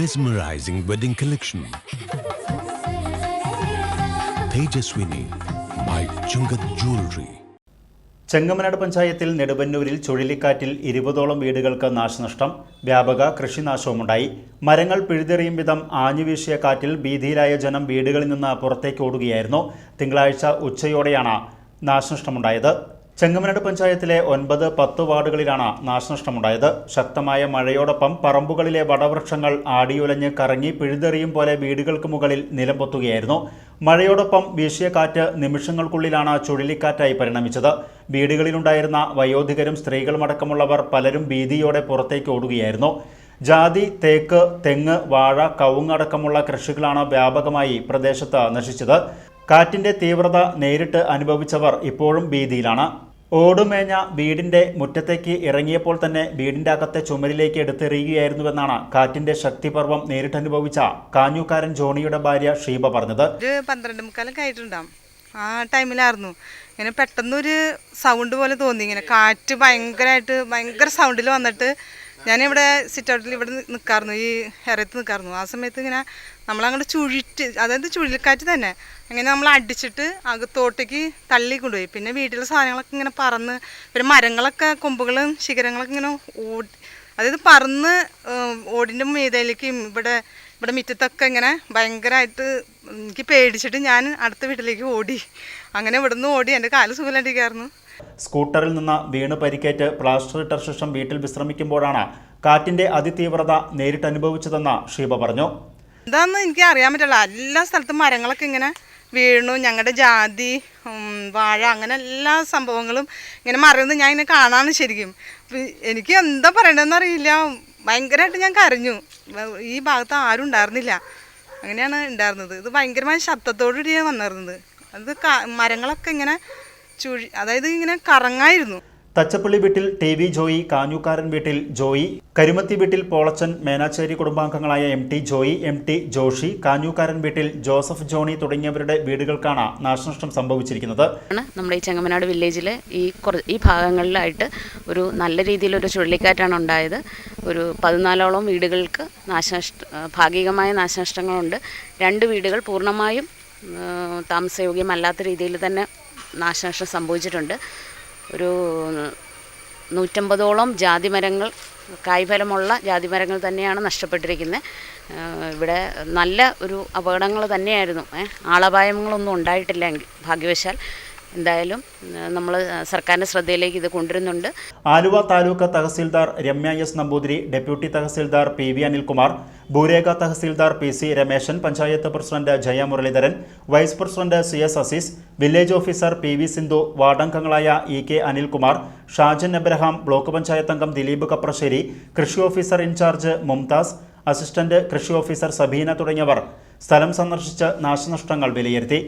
mesmerizing wedding collection Tejaswini by Chungath jewellery Chengamanad പഞ്ചായത്തിൽ നെടുവന്നൂരിൽ ചുഴലിക്കാറ്റിൽ ഇരുപതോളം വീടുകൾക്ക് നാശനഷ്ടം വ്യാപക കൃഷിനാശവുമുണ്ടായി. മരങ്ങൾ പിഴുതെറിയും വിധം ആഞ്ഞുവീശിയ കാറ്റിൽ ഭീതിയിലായ ജനം വീടുകളിൽ നിന്ന് പുറത്തേക്ക് ഓടുകയായിരുന്നു. തിങ്കളാഴ്ച ഉച്ചയോടെയാണ് നാശനഷ്ടമുണ്ടായത്. ചെങ്ങമനാട് പഞ്ചായത്തിലെ ഒൻപത് പത്ത് വാർഡുകളിലാണ് നാശനഷ്ടമുണ്ടായത്. ശക്തമായ മഴയോടൊപ്പം പറമ്പുകളിലെ വടവൃക്ഷങ്ങൾ ആടിയുലഞ്ഞ് കറങ്ങി പിഴുതെറിയും പോലെ വീടുകൾക്ക് മുകളിൽ നിലംപൊത്തുകയായിരുന്നു. മഴയോടൊപ്പം വീശിയ കാറ്റ് നിമിഷങ്ങൾക്കുള്ളിലാണ് ചുഴലിക്കാറ്റായി പരിണമിച്ചത്. വീടുകളിലുണ്ടായിരുന്ന വയോധികരും സ്ത്രീകളുമടക്കമുള്ളവർ പലരും ഭീതിയോടെ പുറത്തേക്ക് ഓടുകയായിരുന്നു. ജാതി തേക്ക് തെങ്ങ് വാഴ കവുങ്ങടക്കമുള്ള കൃഷികളാണ് വ്യാപകമായി പ്രദേശത്ത് നശിച്ചത്. കാറ്റിന്റെ തീവ്രത നേരിട്ട് അനുഭവിച്ചവർ ഇപ്പോഴും ഭീതിയിലാണ്. ഓടുമേഞ്ഞ വീടിന്റെ മുറ്റത്തേക്ക് ഇറങ്ങിയപ്പോൾ തന്നെ വീടിന്റെ അകത്തെ ചുമരിലേക്ക് എടുത്തെറിയുകയായിരുന്നുവെന്നാണ് കാറ്റിന്റെ ശക്തിപർവം നേരിട്ടനുഭവിച്ച കാഞ്ഞൂക്കാരൻ ജോണിയുടെ ഭാര്യ ഷീബ പറഞ്ഞത്. പന്ത്രണ്ട് മുക്കാലൊക്കെ ആയിട്ടുണ്ടാവും. ആ ടൈമിലായിരുന്നു. ഇങ്ങനെ പെട്ടെന്നൊരു സൗണ്ട് പോലെ തോന്നി. ഇങ്ങനെ കാറ്റ് ഭയങ്കരമായിട്ട് ഭയങ്കര സൗണ്ടിൽ വന്നിട്ട് ഞാനിവിടെ സിറ്റ് ഔട്ടിൽ ഇവിടെ നിൽക്കാറുന്നു ഈ ഹെറത്ത് നിൽക്കാറുന്നു ആ സമയത്ത് ഇങ്ങനെ നമ്മളങ്ങോട്ട് ചുഴിറ്റ് അതായത് ചുഴലിക്കാറ്റ് തന്നെ. അങ്ങനെ നമ്മൾ അടിച്ചിട്ട് അകത്തോട്ടേക്ക് തള്ളി കൊണ്ടുപോയി. പിന്നെ വീട്ടിലെ സാധനങ്ങളൊക്കെ ഇങ്ങനെ പറന്ന് പിന്നെ മരങ്ങളൊക്കെ കൊമ്പുകളും ശിഖരങ്ങളൊക്കെ ഇങ്ങനെ ഓടി അതായത് പറന്ന് ഓടിന്റെ മീതയിലേക്കും ഇവിടെ ഇവിടെ മുറ്റത്തൊക്കെ ഇങ്ങനെ ഭയങ്കരമായിട്ട് എനിക്ക് പേടിച്ചിട്ട് ഞാൻ അടുത്ത വീട്ടിലേക്ക് ഓടി. അങ്ങനെ ഇവിടുന്ന് ഓടി. എന്റെ കാൽ സുഖമില്ലാണ്ടിരിക്കായിരുന്നു സ്കൂട്ടറിൽ നിന്ന് വീണ് പരിക്കേറ്റ് പ്ലാസ്റ്റർ ഇട്ട ശേഷം വീട്ടിൽ വിശ്രമിക്കുമ്പോഴാണ് കാറ്റിന്റെ അതിതീവ്രത നേരിട്ട് അനുഭവിച്ചതെന്ന് ഷീബ പറഞ്ഞു. എന്താന്ന് എനിക്ക് അറിയാൻ പറ്റില്ല. എല്ലാ സ്ഥലത്തും മരങ്ങളൊക്കെ ഇങ്ങനെ വീണു. ഞങ്ങളുടെ ജാതി വാഴ അങ്ങനെ എല്ലാ സംഭവങ്ങളും ഇങ്ങനെ മറയുന്നത് ഞാൻ ഇങ്ങനെ കാണാണ് ശരിക്കും. എനിക്ക് എന്താ പറയണ്ടെന്ന് അറിയില്ല. ഭയങ്കരമായിട്ട് ഞാൻ കരഞ്ഞു. ഈ ഭാഗത്ത് ആരും ഉണ്ടായിരുന്നില്ല. അങ്ങനെയാണ് ഉണ്ടായിരുന്നത്. ഇത് ഭയങ്കരമായ ശബ്ദത്തോടുകൂടിയാണ് വന്നിരുന്നത്. അത് മരങ്ങളൊക്കെ ഇങ്ങനെ ചുഴി അതായത് ഇങ്ങനെ കറങ്ങായിരുന്നു. തച്ചപ്പള്ളി വീട്ടിൽ ടി വി ജോയി കാഞ്ഞൂക്കാരൻ വീട്ടിൽ ജോയി കരുമത്തി വീട്ടിൽ Polachan Menachery കുടുംബാംഗങ്ങളായ M T Joy M T Joshi Kanjookkaran വീട്ടിൽ ജോസഫ് ജോണി തുടങ്ങിയവരുടെ വീടുകൾക്കാണ് നാശനഷ്ടം സംഭവിച്ചിരിക്കുന്നത്. നമ്മുടെ ഈ ചെങ്ങമനാട് വില്ലേജിലെ ഈ ഈ ഭാഗങ്ങളിലായിട്ട് ഒരു നല്ല രീതിയിലൊരു ചുഴലിക്കാറ്റാണ് ഉണ്ടായത്. ഒരു പതിനാലോളം വീടുകൾക്ക് നാശനഷ്ട ഭാഗികമായ നാശനഷ്ടങ്ങളുണ്ട്. രണ്ട് വീടുകൾ പൂർണമായും താമസയോഗ്യമല്ലാത്ത രീതിയിൽ തന്നെ നാശനഷ്ടം സംഭവിച്ചിട്ടുണ്ട്. ഒരു നൂറ്റമ്പതോളം ജാതിമരങ്ങൾ കായ്ഫലമുള്ള ജാതിമരങ്ങൾ തന്നെയാണ് നഷ്ടപ്പെട്ടിരിക്കുന്നത്. ഇവിടെ നല്ല ഒരു അപകടങ്ങൾ തന്നെയായിരുന്നു. ആളപായങ്ങളൊന്നും ഉണ്ടായിട്ടില്ല ഭാഗ്യവശാൽ. എന്തായാലും നമ്മൾ സർക്കാരിന്റെ ശ്രദ്ധയിലേക്ക് ഇത് കൊണ്ടുവരുന്നുണ്ട്. Aluva taluk tahsildar Ramya S Namboothiri deputy tahsildar P V Anilkumar ഭൂരേഖ tahsildar P C Rameshan panchayat president Jaya Muraleedharan vice president C S Azeez village officer P V Sindhu വാർഡംഗങ്ങളായ E K Anilkumar Shajan Abraham block panchayat അംഗം ദിലീപ് കപ്രശ്ശേരി കൃഷി officer in charge Mumtaz assistant കൃഷി officer Sabeena തുടങ്ങിയവർ സ്ഥലം സന്ദർശിച്ച് നാശനഷ്ടങ്ങൾ വിലയിരുത്തി.